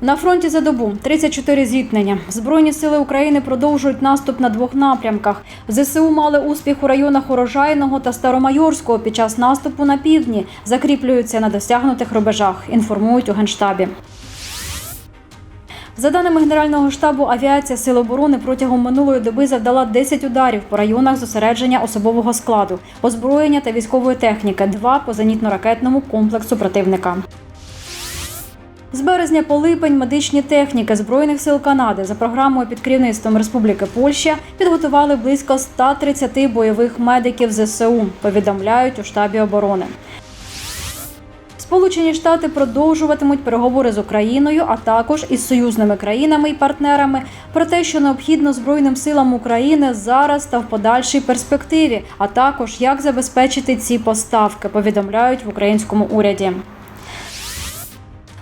На фронті за добу 34 зіткнення. Збройні сили України продовжують наступ на двох напрямках. ЗСУ мали успіх у районах Урожайного та Старомайорського під час наступу на півдні. Закріплюються на досягнутих рубежах. Інформують у генштабі. За даними Генерального штабу, авіація Сил оборони протягом минулої доби завдала 10 ударів по районах зосередження особового складу, озброєння та військової техніки, два по зенітно-ракетному комплексу противника. З березня по липень медичні техніки Збройних сил Канади за програмою під керівництвом Республіки Польща підготували близько 130 бойових медиків ЗСУ, повідомляють у штабі оборони. Сполучені Штати продовжуватимуть переговори з Україною, а також із союзними країнами і партнерами про те, що необхідно Збройним силам України зараз та в подальшій перспективі, а також як забезпечити ці поставки, повідомляють в українському уряді.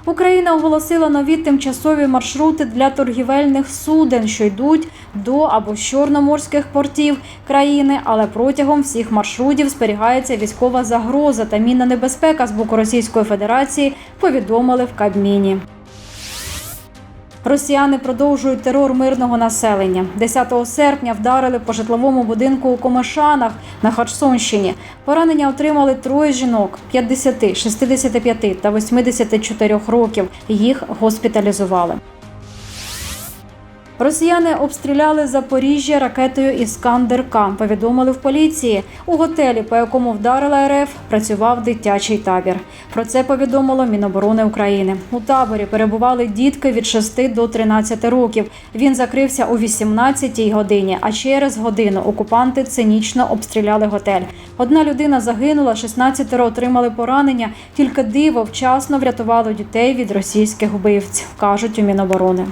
Україна оголосила нові тимчасові маршрути для торгівельних суден, що йдуть до або з чорноморських портів країни, але протягом всіх маршрутів зберігається військова загроза та мінна небезпека з боку Російської Федерації. Повідомили в Кабміні. Росіяни продовжують терор мирного населення. 10 серпня вдарили по житловому будинку у Комишанах на Херсонщині. Поранення отримали троє жінок 50, 65 та 84 років. Їх госпіталізували. Росіяни обстріляли Запоріжжя ракетою Іскандер-К, повідомили в поліції. У готелі, по якому вдарила РФ, працював дитячий табір. Про це повідомило Міноборони України. У таборі перебували дітки від 6 до 13 років. Він закрився у 18-й годині, а через годину окупанти цинічно обстріляли готель. Одна людина загинула, 16 отримали поранення. Тільки диво вчасно врятувало дітей від російських вбивць, кажуть у Міноборони.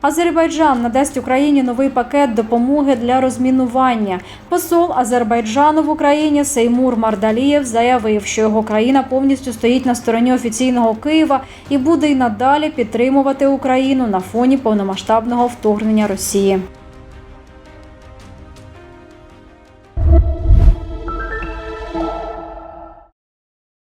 Азербайджан надасть Україні новий пакет допомоги для розмінування. Посол Азербайджану в Україні Сеймур Мардалієв заявив, що його країна повністю стоїть на стороні офіційного Києва і буде й надалі підтримувати Україну на фоні повномасштабного вторгнення Росії.